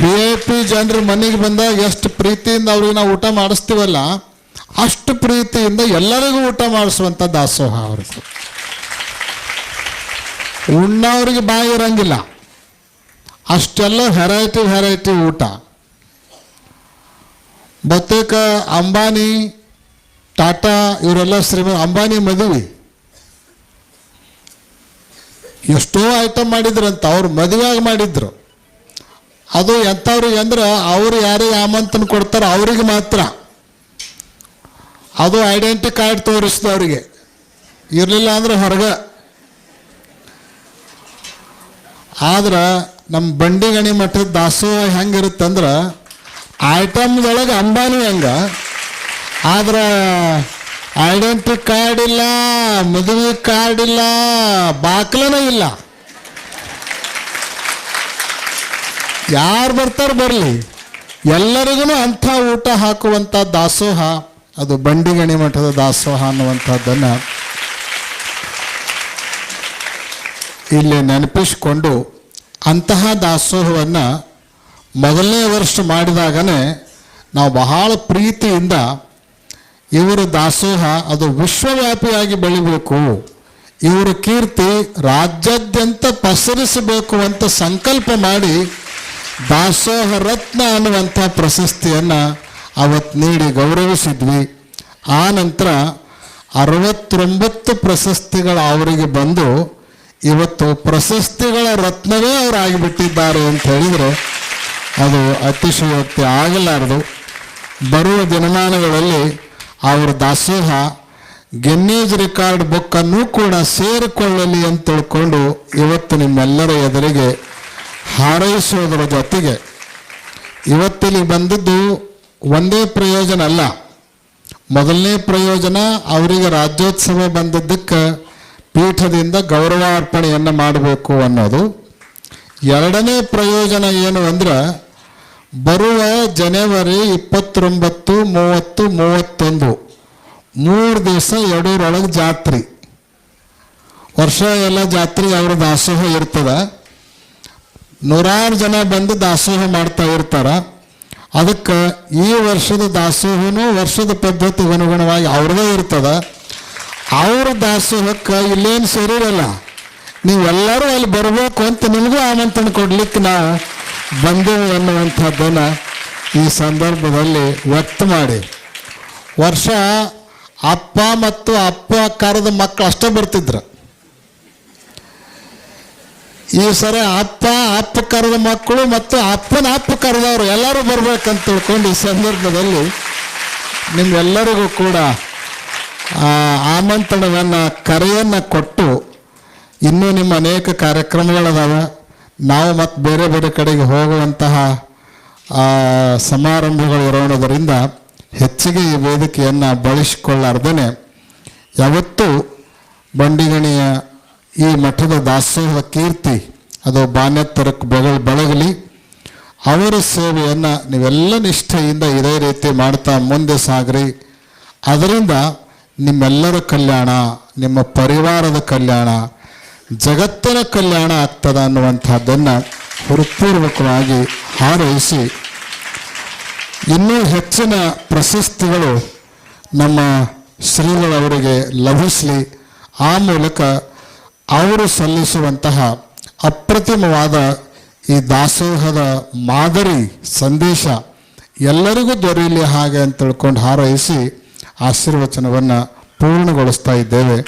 V A P ಜನರು ಮನೆಗೆ ಬಂದಾಗ ಎಷ್ಟು ಪ್ರೀತಿಯಿಂದ ಅವ್ರಿಗೆ ನಾವು ಊಟ ಮಾಡಿಸ್ತೀವಲ್ಲ, ಅಷ್ಟು ಪ್ರೀತಿಯಿಂದ ಎಲ್ಲರಿಗೂ ಊಟ ಮಾಡಿಸುವಂಥ ದಾಸೋಹ ಅವ್ರಿಗೆ ಉಣ್ಣವ್ರಿಗೆ ಬಾಯಿ ಇರಂಗಿಲ್ಲ. ಅಷ್ಟೆಲ್ಲ ವೆರೈಟಿ ವೆರೈಟಿ ಊಟ. ಬಹುತೇಕ ಅಂಬಾನಿ, ಟಾಟಾ, ಇವರೆಲ್ಲ ಶ್ರೀಮಂತ, ಅಂಬಾನಿ ಮದುವೆ. ಎಷ್ಟೋ ಐಟಮ್ ಮಾಡಿದ್ರಂತ ಅವ್ರು ಮದುವೆಯಾಗಿ ಮಾಡಿದ್ರು. ಅದು ಎಂಥವ್ರಿಗೆ ಅಂದ್ರೆ ಅವ್ರು ಯಾರಿಗೆ ಆಮಂತ್ರಣ ಕೊಡ್ತಾರೋ ಅವ್ರಿಗೆ ಮಾತ್ರ. ಅದು ಐಡೆಂಟಿ ಕಾರ್ಡ್ ತೋರಿಸಿದವ್ರಿಗೆ. ಇರಲಿಲ್ಲ ಅಂದ್ರೆ ಹೊರಗೆ. ಆದ್ರೆ ನಮ್ಮ ಬಂಡಿಗಣಿ ಮಠದ ದಾಸೋಹ ಹೆಂಗಿರುತ್ತಂದ್ರೆ ಐಟಮ್ದೊಳಗೆ ಅಂಬಾನಿ ಹಂಗ? ಆದ್ರೆ ಐಡೆಂಟಿ ಕಾರ್ಡ್ ಇಲ್ಲ, ಮದುವೆ ಕಾರ್ಡ್ ಇಲ್ಲ, ಬಾಕ್ಲನೇ ಇಲ್ಲ. ಯಾರು ಬರ್ತಾರೆ ಬರಲಿ. ಎಲ್ಲರಿಗೂ ಅಂಥ ಊಟ ಹಾಕುವಂಥ ದಾಸೋಹ, ಅದು ಬಂಡಿಗಣಿ ಮಠದ ದಾಸೋಹ ಅನ್ನುವಂಥದ್ದನ್ನು ಇಲ್ಲಿ ನೆನಪಿಸಿಕೊಂಡು ಅಂತಹ ದಾಸೋಹವನ್ನು ಮೊದಲನೇ ವರ್ಷ ಮಾಡಿದಾಗನೇ ನಾವು ಬಹಳ ಪ್ರೀತಿಯಿಂದ ಇವರ ದಾಸೋಹ, ಅದು ವಿಶ್ವವ್ಯಾಪಿಯಾಗಿ ಬೆಳಿಬೇಕು. ಇವರ ಕೀರ್ತಿ ರಾಜ್ಯಾದ್ಯಂತ ಪಸರಿಸಬೇಕು ಅಂತ ಸಂಕಲ್ಪ ಮಾಡಿ ದಾಸೋಹ ರತ್ನ ಅನ್ನುವಂಥ ಪ್ರಶಸ್ತಿಯನ್ನು ಅವತ್ತು ನೀಡಿ ಗೌರವಿಸಿದ್ವಿ. ಆ ನಂತರ ಅರವತ್ತೊಂಬತ್ತು ಪ್ರಶಸ್ತಿಗಳು ಅವರಿಗೆ ಬಂದು ಇವತ್ತು ಪ್ರಶಸ್ತಿಗಳ ರತ್ನವೇ ಅವರು ಆಗಿಬಿಟ್ಟಿದ್ದಾರೆ ಅಂತ ಹೇಳಿದರೆ ಅದು ಅತಿಶಯೋಕ್ತಿ ಆಗಲಾರದು. ಬರುವ ದಿನಮಾನಗಳಲ್ಲಿ ಅವರ ದಾಸೋಹ ಗೆನ್ನೀಸ್ ರೆಕಾರ್ಡ್ ಬುಕ್ಕನ್ನು ಕೂಡ ಸೇರಿಕೊಳ್ಳಲಿ ಅಂತ ತಿಳ್ಕೊಂಡು ಇವತ್ತು ನಿಮ್ಮೆಲ್ಲರ ಎದುರಿಗೆ ಹಾರೈಸೋದರ ಜೊತೆಗೆ ಇವತ್ತಿಲ್ಲಿ ಬಂದಿದ್ದು ಒಂದೇ ಪ್ರಯೋಜನ ಅಲ್ಲ. ಮೊದಲನೇ ಪ್ರಯೋಜನ ಅವರಿಗೆ ರಾಜ್ಯೋತ್ಸವ ಬಂದಿದ್ದಕ್ಕೆ ಪೀಠದಿಂದ ಗೌರವಾರ್ಪಣೆಯನ್ನು ಮಾಡಬೇಕು ಅನ್ನೋದು. ಎರಡನೇ ಪ್ರಯೋಜನ ಏನು ಅಂದ್ರೆ ಬರುವ ಜನವರಿ ಇಪ್ಪತ್ತೊಂಬತ್ತು, ಮೂವತ್ತು, ಮೂವತ್ತೊಂದು, ಮೂರು ದಿವಸ ಎರಡೂರೊಳಗೆ ಜಾತ್ರೆ. ವರ್ಷ ಎಲ್ಲ ಜಾತ್ರೆ ಅವರ ದಾಸೋಹ ಇರ್ತದೆ. ನೂರಾರು ಜನ ಬಂದು ದಾಸೋಹ ಮಾಡ್ತಾ ಇರ್ತಾರ. ಅದಕ್ಕೆ ಈ ವರ್ಷದ ದಾಸೋಹನು ವರ್ಷದ ಪದ್ಧತಿಗೆ ಅನುಗುಣವಾಗಿ ಅವ್ರದೇ ಇರ್ತದ. ಅವ್ರ ದಾಸೋಹಕ್ಕೆ ಇಲ್ಲೇನು ಸೇರಿರಲ್ಲ. ನೀವೆಲ್ಲರೂ ಅಲ್ಲಿ ಬರಬೇಕು ಅಂತ ನಿಮಗೂ ಆಮಂತ್ರಣ ಕೊಡ್ಲಿಕ್ಕೆ ನಾವು ಬಂದೆವು ಅನ್ನುವಂಥದ್ದನ್ನು ಈ ಸಂದರ್ಭದಲ್ಲಿ ವ್ಯಕ್ತ ಮಾಡಿ. ವರ್ಷ ಅಪ್ಪ ಮತ್ತು ಅಪ್ಪ ಕರೆದ ಮಕ್ಕಳು ಅಷ್ಟೇ ಬರ್ತಿದ್ರು. ಈ ಸರಿ ಅಪ್ಪ ಅಪ್ಪ ಕರೆದ ಮಕ್ಕಳು ಮತ್ತು ಅಪ್ಪನ ಅಪ್ಪ ಕರೆದವರು ಎಲ್ಲರೂ ಬರ್ಬೇಕಂತ ತಿಳ್ಕೊಂಡು ಈ ಸಂದರ್ಭದಲ್ಲಿ ನಿಮ್ಗೆಲ್ಲರಿಗೂ ಕೂಡ ಆಮಂತ್ರಣವನ್ನು, ಕರೆಯನ್ನು ಕೊಟ್ಟು ಇನ್ನೂ ನಿಮ್ಮ ಅನೇಕ ಕಾರ್ಯಕ್ರಮಗಳದಾವೆ. ನಾವು ಮತ್ತು ಬೇರೆ ಬೇರೆ ಕಡೆಗೆ ಹೋಗುವಂತಹ ಸಮಾರಂಭಗಳು ಇರೋಣದರಿಂದ ಹೆಚ್ಚಿಗೆ ಈ ವೇದಿಕೆಯನ್ನು ಬಳಸಿಕೊಳ್ಳಾರ್ದೇ ಯಾವತ್ತೂ ಬಂಡಿಗಣಿಯ ಈ ಮಠದ ದಾಸೋಹ ಕೀರ್ತಿ ಅದು ಬಾನ್ಯತ್ತರಕ್ಕೆ ಬೆಳ ಬೆಳಗಲಿ. ಅವರ ಸೇವೆಯನ್ನು ನೀವೆಲ್ಲ ನಿಷ್ಠೆಯಿಂದ ಇದೇ ರೀತಿ ಮಾಡ್ತಾ ಮುಂದೆ ಸಾಗ್ರಿ. ಅದರಿಂದ ನಿಮ್ಮೆಲ್ಲರ ಕಲ್ಯಾಣ, ನಿಮ್ಮ ಪರಿವಾರದ ಕಲ್ಯಾಣ, ಜಗತ್ತಿನ ಕಲ್ಯಾಣ ಆಗ್ತದ ಅನ್ನುವಂಥದ್ದನ್ನು ಹೃತ್ಪೂರ್ವಕವಾಗಿ ಹಾರೈಸಿ. ಇನ್ನೂ ಹೆಚ್ಚಿನ ಪ್ರಶಸ್ತಿಗಳು ನಮ್ಮ ಶ್ರೀಗಳವರಿಗೆ ಲಭಿಸಲಿ. ಆ ಮೂಲಕ ಅವರು ಸಲ್ಲಿಸುವಂತಹ ಅಪ್ರತಿಮವಾದ ಈ ದಾಸೋಹದ ಮಾದರಿ ಸಂದೇಶ ಎಲ್ಲರಿಗೂ ದೊರೆಯಲಿ ಹಾಗೆ ಅಂತ ತಿಳ್ಕೊಂಡು ಹಾರೈಸಿ ಆಶೀರ್ವಚನವನ್ನು ಪೂರ್ಣಗೊಳಿಸ್ತಾ ಇದ್ದೇವೆ.